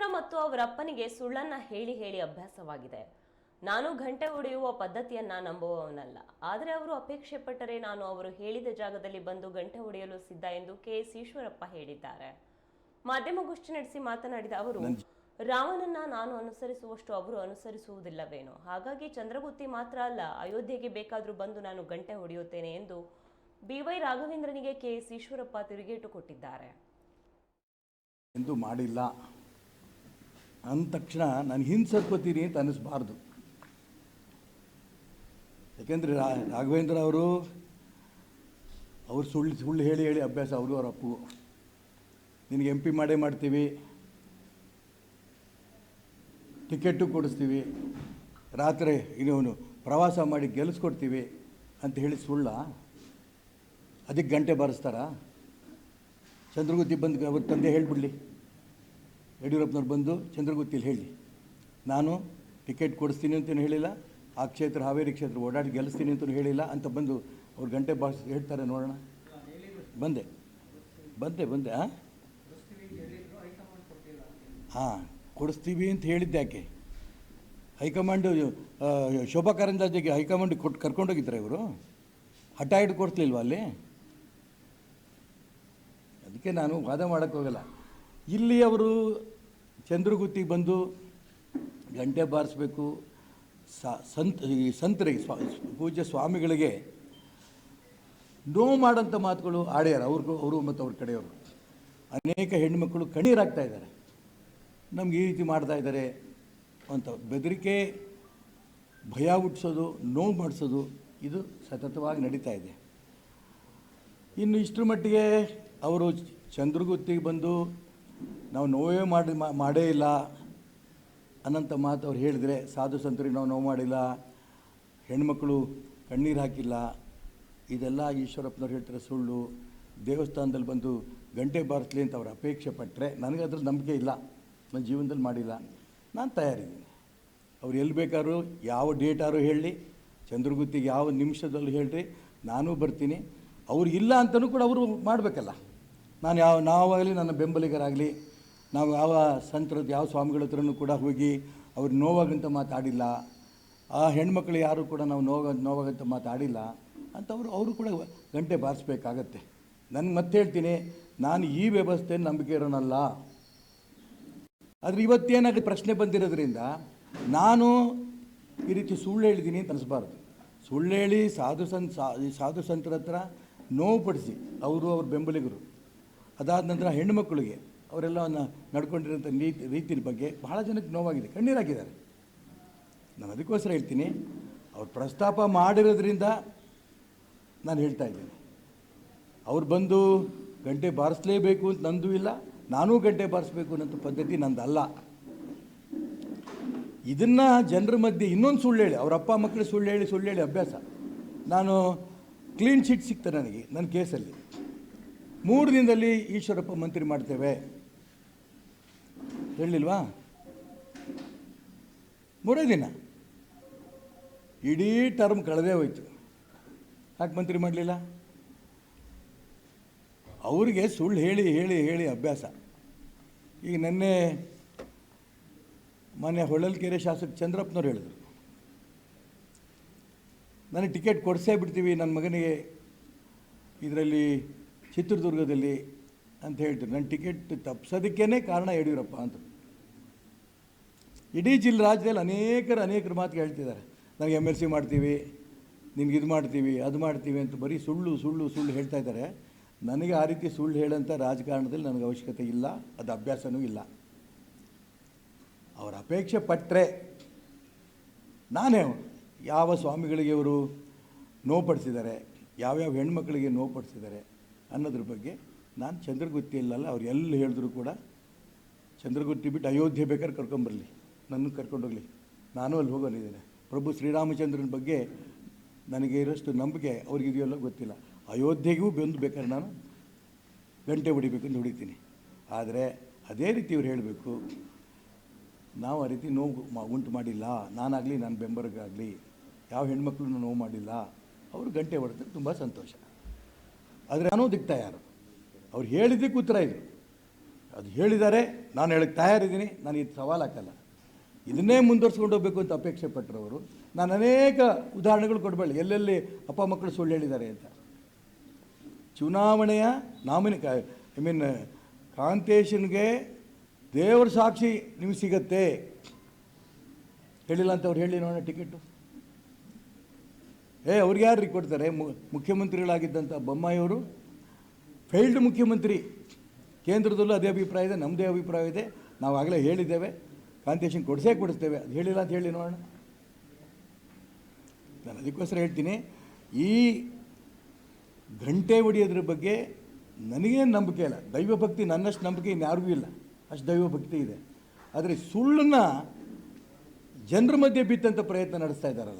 ರಾಘವೇಂದ್ರ ಮತ್ತು ಅವರ ಅಪ್ಪನಿಗೆ ಸುಳ್ಳನ್ನ ಹೇಳಿ ಹೇಳಿ ಅಭ್ಯಾಸವಾಗಿದೆ. ನಾನು ಗಂಟೆ ಹೊಡೆಯುವ ಪದ್ಧತಿಯನ್ನ ನಂಬುವವನಲ್ಲ. ಆದರೆ ಅವರು ಅಪೇಕ್ಷೆ ಪಟ್ಟರೆ ನಾನು ಅವರು ಹೇಳಿದ ಜಾಗದಲ್ಲಿ ಬಂದು ಗಂಟೆ ಹೊಡೆಯಲು ಸಿದ್ಧ ಎಂದು ಕೆ ಎಸ್ ಈಶ್ವರಪ್ಪ ಹೇಳಿದ್ದಾರೆ. ಮಾಧ್ಯಮಗೋಷ್ಠಿ ನಡೆಸಿ ಮಾತನಾಡಿದ ಅವರು ರಾಮನನ್ನ ನಾನು ಅನುಸರಿಸುವಷ್ಟು ಅವರು ಅನುಸರಿಸುವುದಿಲ್ಲವೇನೋ. ಹಾಗಾಗಿ ಚಂದ್ರಗುತ್ತಿ ಮಾತ್ರ ಅಲ್ಲ ಅಯೋಧ್ಯೆಗೆ ಬೇಕಾದರೂ ಬಂದು ನಾನು ಗಂಟೆ ಹೊಡೆಯುತ್ತೇನೆ ಎಂದು ಬಿವೈ ರಾಘವೇಂದ್ರನಿಗೆ ಕೆ ಎಸ್ ಈಶ್ವರಪ್ಪ ತಿರುಗೇಟು ಕೊಟ್ಟಿದ್ದಾರೆ. ಎಂದು ಮಾಡಿಲ್ಲ. ಅಂದ ತಕ್ಷಣ ನಾನು ಹಿಂಸತ್ಕೋತೀನಿ ಅಂತ ಅನ್ನಿಸ್ಬಾರ್ದು. ಯಾಕೆಂದರೆ ರಾಘವೇಂದ್ರ ಅವರು, ಅವ್ರು ಸುಳ್ಳು ಸುಳ್ಳು ಹೇಳಿ ಹೇಳಿ ಅಭ್ಯಾಸ ಅವರು ಅವ್ರ ಅಪ್ಪು ನಿನಗೆ ಎಂ ಪಿ ಮಾಡೇ ಮಾಡ್ತೀವಿ. ಟಿಕೆಟು ಕೊಡಿಸ್ತೀವಿ. ರಾತ್ರಿ ಇನ್ನೂ ಪ್ರವಾಸ ಮಾಡಿ ಗೆಲ್ಲಿಸ್ಕೊಡ್ತೀವಿ ಅಂತ ಹೇಳಿ ಸುಳ್ಳ. ಅದಕ್ಕೆ ಗಂಟೆ ಬಾರಿಸ್ತಾರ? ಚಂದ್ರಗುತ್ತಿ ಬಂದು, ಅವ್ರ ತಂದೆ ಹೇಳಿಬಿಡ್ಲಿ. ಯಡಿಯೂರಪ್ಪನವ್ರು ಬಂದು ಚಂದ್ರಗುತ್ತಿಲಿ ಹೇಳಿ, ನಾನು ಟಿಕೆಟ್ ಕೊಡಿಸ್ತೀನಿ ಅಂತಲೂ ಹೇಳಿಲ್ಲ, ಆ ಕ್ಷೇತ್ರ, ಹಾವೇರಿ ಕ್ಷೇತ್ರ ಓಡಾಡಿ ಗೆಲ್ಲಿಸ್ತೀನಿ ಅಂತಲೂ ಹೇಳಿಲ್ಲ ಅಂತ ಬಂದು ಅವ್ರು ಗಂಟೆ ಭಾಷ ಹೇಳ್ತಾರೆ ನೋಡೋಣ. ಬಂದೆ. ಬಂದೆ ಬಂದೆ ಹಾಂ ಹಾಂ, ಕೊಡಿಸ್ತೀವಿ ಅಂತ ಹೇಳಿದ್ದೆ ಯಾಕೆ? ಹೈಕಮಾಂಡ್ ಶೋಭಾ ಕಾರಂದ್ಲಾಜೆಗೆ ಹೈಕಮಾಂಡ್ ಕೊಟ್ಟು ಕರ್ಕೊಂಡೋಗಿದ್ದಾರೆ ಇವರು? ಹಠ ಹಿಡ್ಕೊಡ್ತಿಲ್ವಾ ಅಲ್ಲಿ? ಅದಕ್ಕೆ ನಾನು ವಾದ ಮಾಡೋಕ್ಕೋಗಲ್ಲ ಇಲ್ಲಿ ಅವರು ಚಂದ್ರಗುತ್ತಿಗೆ ಬಂದು ಗಂಟೆ ಬಾರಿಸ್ಬೇಕು. ಸಂತ, ಈ ಸಂತರಿಗೆ ಪೂಜ್ಯ ಸ್ವಾಮಿಗಳಿಗೆ ನೋವು ಮಾಡೋಂಥ ಮಾತುಗಳು ಆಡ್ಯಾರ ಅವ್ರಿಗೂ, ಅವರು ಮತ್ತು ಅವ್ರ ಕಡೆಯವರು. ಅನೇಕ ಹೆಣ್ಣುಮಕ್ಕಳು ಕಣ್ಣೀರಾಗ್ತಾ ಇದ್ದಾರೆ. ನಮ್ಗೆ ಈ ರೀತಿ ಮಾಡ್ತಾ ಇದ್ದಾರೆ ಅಂತ ಬೆದರಿಕೆ, ಭಯ ಹುಟ್ಟಿಸೋದು, ನೋವು ಮಾಡಿಸೋದು, ಇದು ಸತತವಾಗಿ ನಡೀತಾ ಇದೆ. ಇನ್ನು ಇಷ್ಟರ ಮಟ್ಟಿಗೆ ಅವರು ಚಂದ್ರಗುತ್ತಿಗೆ ಬಂದು ನಾವು ನೋವೇ ಮಾಡಿ ಮಾಡೇ ಇಲ್ಲ. ಅನ್ನಂಥ ಮಾತು ಅವ್ರು ಹೇಳಿದರೆ, ಸಾಧು ಸಂತರಿಗೆ ನಾವು ನೋವು ಮಾಡಿಲ್ಲ. ಹೆಣ್ಮಕ್ಳು ಕಣ್ಣೀರು ಹಾಕಿಲ್ಲ. ಇದೆಲ್ಲ ಈಶ್ವರಪ್ಪನವ್ರು ಹೇಳ್ತಾರೆ ಸುಳ್ಳು. ದೇವಸ್ಥಾನದಲ್ಲಿ ಬಂದು ಗಂಟೆ ಬಾರಿಸ್ಲಿ ಅಂತ ಅವರು ಅಪೇಕ್ಷೆ ಪಟ್ಟರೆ ನನಗೆ ಅದ್ರಲ್ಲಿ ನಂಬಿಕೆ ಇಲ್ಲ. ನನ್ನ ಜೀವನದಲ್ಲಿ ಮಾಡಿಲ್ಲ. ನಾನು ತಯಾರಿದ್ದೀನಿ. ಅವ್ರು ಎಲ್ಲಿ ಬೇಕಾದ್ರೂ ಯಾವ ಡೇಟಾರು ಹೇಳಿ, ಚಂದ್ರಗುತ್ತಿಗೆ ಯಾವ ನಿಮಿಷದಲ್ಲಿ ಹೇಳ್ರಿ, ನಾನೂ ಬರ್ತೀನಿ. ಅವ್ರು ಇಲ್ಲ ಅಂತಲೂ ಕೂಡ ಅವರು ಮಾಡಬೇಕಲ್ಲ. ನಾನು ಯಾವ ನಾವಾಗಲಿ ನನ್ನ ಬೆಂಬಲಿಗರಾಗಲಿ ನಾವು ಯಾವ ಸಂತರದ್ದು ಯಾವ ಸ್ವಾಮಿಗಳ ಹತ್ರನೂ ಕೂಡ ಹೋಗಿ ಅವ್ರು ನೋವಾಗಂತ ಮಾತಾಡಿಲ್ಲ. ಆ ಹೆಣ್ಮಕ್ಳು ಯಾರು ಕೂಡ ನಾವು ನೋವಾಗ ನೋವಾಗಂತ ಮಾತಾಡಿಲ್ಲ. ಅಂತ ಅವರು ಅವರು ಕೂಡ ಗಂಟೆ ಬಾರಿಸ್ಬೇಕಾಗತ್ತೆ. ನನಗೆ ಮತ್ತೆ ಹೇಳ್ತೀನಿ, ನಾನು ಈ ವ್ಯವಸ್ಥೆ ನಂಬಿಕೆ ಇರೋನಲ್ಲ. ಆದರೆ ಇವತ್ತೇನಾಗುತ್ತೆ ಪ್ರಶ್ನೆ ಬಂದಿರೋದ್ರಿಂದ ನಾನು ಈ ರೀತಿ ಸುಳ್ಳು ಹೇಳಿದ್ದೀನಿ ಅಂತ ಅನಿಸ್ಬಾರ್ದು. ಸುಳ್ಳು ಹೇಳಿ ಸಾಧು ಸಂತ ಸಾಧು ಸಂತರ ಹತ್ರ ನೋವು ಪಡಿಸಿ, ಅವರು ಅವ್ರ ಬೆಂಬಲಿಗರು. ಅದಾದ ನಂತರ ಹೆಣ್ಣುಮಕ್ಕಳಿಗೆ ಅವರೆಲ್ಲ ನಡ್ಕೊಂಡಿರೋಂಥ ನೀತಿ ರೀತಿಯ ಬಗ್ಗೆ ಬಹಳ ಜನಕ್ಕೆ ನೋವಾಗಿದೆ, ಕಣ್ಣೀರಾಗಿದ್ದಾರೆ. ನಾನು ಅದಕ್ಕೋಸ್ಕರ ಹೇಳ್ತೀನಿ, ಅವ್ರು ಪ್ರಸ್ತಾಪ ಮಾಡಿರೋದ್ರಿಂದ ನಾನು ಹೇಳ್ತಾ ಇದ್ದೀನಿ. ಅವ್ರು ಬಂದು ಗಂಟೆ ಬಾರಿಸಲೇಬೇಕು ಅಂತ ನಂದು ಇಲ್ಲ, ನಾನೂ ಗಂಟೆ ಬಾರಿಸ್ಬೇಕು ಅನ್ನೋಂಥ ಪದ್ಧತಿ ನಂದಲ್ಲ. ಇದನ್ನು ಜನರ ಮಧ್ಯೆ ಇನ್ನೊಂದು ಸುಳ್ಳು ಹೇಳಿ, ಅವ್ರ ಅಪ್ಪ ಮಕ್ಕಳು ಸುಳ್ಳು ಹೇಳಿ ಸುಳ್ಳು ಹೇಳಿ ಅಭ್ಯಾಸ. ನಾನು ಕ್ಲೀನ್ ಶೀಟ್ ಸಿಗ್ತದೆ ನನಗೆ, ನನ್ನ ಕೇಸಲ್ಲಿ. ಮೂರು ದಿನದಲ್ಲಿ ಈಶ್ವರಪ್ಪ ಮಂತ್ರಿ ಮಾಡ್ತೇವೆ ಹೇಳಿಲ್ವಾ? ಮೂರೇ ದಿನ. ಇಡೀ ಟರ್ಮ್ ಕಳೆದೇ ಹೋಯ್ತು. ಯಾಕೆ ಮಂತ್ರಿ ಮಾಡಲಿಲ್ಲ? ಅವರಿಗೆ ಸುಳ್ಳು ಹೇಳಿ ಹೇಳಿ ಹೇಳಿ ಅಭ್ಯಾಸ. ಈಗ ನಿನ್ನೆ ಮೊನ್ನೆ ಹೊಳಲ್ಕೆರೆ ಶಾಸಕ ಚಂದ್ರಪ್ಪನವ್ರು ಹೇಳಿದರು. ನನಗೆ ಟಿಕೆಟ್ ಕೊಡಿಸೇ ಬಿಡ್ತೀವಿ ನನ್ನ ಮಗನಿಗೆ. ಇದರಲ್ಲಿ ಚಿತ್ರದುರ್ಗದಲ್ಲಿ ಅಂತ ಹೇಳ್ತಾರೆ. ನನ್ನ ಟಿಕೆಟ್ ತಪ್ಪಿಸೋದಕ್ಕೇ ಕಾರಣ ಯಡಿಯೂರಪ್ಪ ಅಂತ ಇಡೀ ಜಿಲ್ಲೆ ರಾಜ್ಯದಲ್ಲಿ ಅನೇಕರು ಅನೇಕರು ಮಾತು ಹೇಳ್ತಿದ್ದಾರೆ. ನಾವು ಎಂ ಎಲ್ ಸಿ ಮಾಡ್ತೀವಿ, ನಿನ್ಗೆ ಇದು ಮಾಡ್ತೀವಿ, ಅದು ಮಾಡ್ತೀವಿ ಅಂತ ಬರೀ ಸುಳ್ಳು ಸುಳ್ಳು ಸುಳ್ಳು ಹೇಳ್ತಾ ಇದ್ದಾರೆ. ನನಗೆ ಆ ರೀತಿ ಸುಳ್ಳು ಹೇಳೋಂಥ ರಾಜಕಾರಣದಲ್ಲಿ ನನಗೆ ಅವಶ್ಯಕತೆ ಇಲ್ಲ, ಅದು ಅಭ್ಯಾಸನೂ ಇಲ್ಲ. ಅವರ ಅಪೇಕ್ಷೆ ಪಟ್ಟರೆ ನಾನೇ ಯಾವ ಸ್ವಾಮಿಗಳಿಗೆ ಅವರು ನೋವುಪಡಿಸಿದ್ದಾರೆ ಯಾವ್ಯಾವ ಹೆಣ್ಮಕ್ಳಿಗೆ ನೋವುಪಡಿಸಿದ್ದಾರೆ ಅನ್ನೋದ್ರ ಬಗ್ಗೆ ನಾನು ಚಂದ್ರಗುತ್ತಿಯಲ್ಲ ಅವ್ರು ಎಲ್ಲಿ ಹೇಳಿದ್ರು ಕೂಡ ಚಂದ್ರಗುತ್ತಿ ಬಿಟ್ಟು ಅಯೋಧ್ಯೆ ಬೇಕಾದ್ರೆ ಕರ್ಕೊಂಬರಲಿ. ನನ್ನ ಕರ್ಕೊಂಡೋಗಲಿ ನಾನು ಅಲ್ಲಿ ಹೋಗೋನಿದ್ದೇನೆ. ಪ್ರಭು ಶ್ರೀರಾಮಚಂದ್ರನ ಬಗ್ಗೆ ನನಗೆ ಇರೋಷ್ಟು ನಂಬಿಕೆ ಅವ್ರಿಗಿದೆಯಲ್ಲ ಗೊತ್ತಿಲ್ಲ. ಅಯೋಧ್ಯೆಗೂ ಬಂದು ಬೇಕಾದ್ರೆ ನಾನು ಗಂಟೆ ಹೊಡಿಬೇಕಂದು ಹೊಡಿತೀನಿ. ಆದರೆ ಅದೇ ರೀತಿ ಇವ್ರು ಹೇಳಬೇಕು, ನಾವು ಆ ರೀತಿ ನೋವು ಮಾ- ಉಂಟು ಮಾಡಿಲ್ಲ. ನಾನಾಗಲಿ ನನ್ನ ಬೆಂಬರಿಗಾಗಲಿ ಯಾವ ಹೆಣ್ಮಕ್ಳು ನೋವು ಮಾಡಿಲ್ಲ. ಅವರು ಗಂಟೆ ಹೊಡೆದ್ರೆ ತುಂಬ ಸಂತೋಷ. ಆದರೆ ನಾನು ದಿಕ್ತಾ ಯಾರು? ಅವ್ರು ಹೇಳಿದ್ದಕ್ಕೆ ಉತ್ತರ ಇದು ಅದು ಹೇಳಿದ್ದಾರೆ, ನಾನು ಹೇಳಕ್ಕೆ ತಯಾರಿದ್ದೀನಿ. ನಾನು ಇದು ಸವಾಲು ಹಾಕಲ್ಲ. ಇದನ್ನೇ ಮುಂದುವರ್ಸ್ಕೊಂಡು ಹೋಗ್ಬೇಕು ಅಂತ ಅಪೇಕ್ಷೆ ಪಟ್ಟರವರು. ನಾನು ಅನೇಕ ಉದಾಹರಣೆಗಳು ಕೊಡಬೇಡಿ ಎಲ್ಲೆಲ್ಲಿ ಅಪ್ಪ ಮಕ್ಕಳು ಸುಳ್ಳು ಹೇಳಿದ್ದಾರೆ ಅಂತ. ಚುನಾವಣೆಯ ನಾಮಿನಿ ಐ ಮೀನ್ ಕಾಂತೇಶನ್ಗೆ ದೇವರ ಸಾಕ್ಷಿ ನಿಮಗೆ ಸಿಗತ್ತೆ. ಹೇಳಿಲ್ಲ ಅಂತ ಅವ್ರು ಹೇಳಿ ನೋಡೋಣ ಟಿಕೆಟು. ಏ, ಅವ್ರಿಗೆ ಯಾರು ಕೊಡ್ತಾರೆ? ಮುಖ್ಯಮಂತ್ರಿಗಳಾಗಿದ್ದಂಥ ಬೊಮ್ಮಾಯಿಯವರು ಫೇಲ್ಡ್ ಮುಖ್ಯಮಂತ್ರಿ. ಕೇಂದ್ರದಲ್ಲೂ ಅದೇ ಅಭಿಪ್ರಾಯ ಇದೆ ನಮ್ಮದೇ ಅಭಿಪ್ರಾಯ ಇದೆ. ನಾವು ಆಗಲೇ ಹೇಳಿದ್ದೇವೆ. ಕಾಂತೇಶನ್ ಕೊಡಿಸೇ ಕೊಡಿಸ್ತೇವೆ. ಅದು ಹೇಳಿಲ್ಲ ಅಂತ ಹೇಳಿ ನೋಡೋಣ. ನಾನು ಅದಕ್ಕೋಸ್ಕರ ಹೇಳ್ತೀನಿ, ಈ ಗಂಟೆ ಹೊಡೆಯೋದ್ರ ಬಗ್ಗೆ ನನಗೇನು ನಂಬಿಕೆ ಇಲ್ಲ. ದೈವಭಕ್ತಿ ನನ್ನಷ್ಟು ನಂಬಿಕೆ ಇನ್ಯಾರಿಗೂ ಇಲ್ಲ. ಅಷ್ಟು ದೈವಭಕ್ತಿ ಇದೆ. ಆದರೆ ಸುಳ್ಳನ್ನು ಜನರ ಮಧ್ಯೆ ಬಿತ್ತಂಥ ಪ್ರಯತ್ನ ನಡೆಸ್ತಾ ಇದ್ದಾರಲ್ಲ.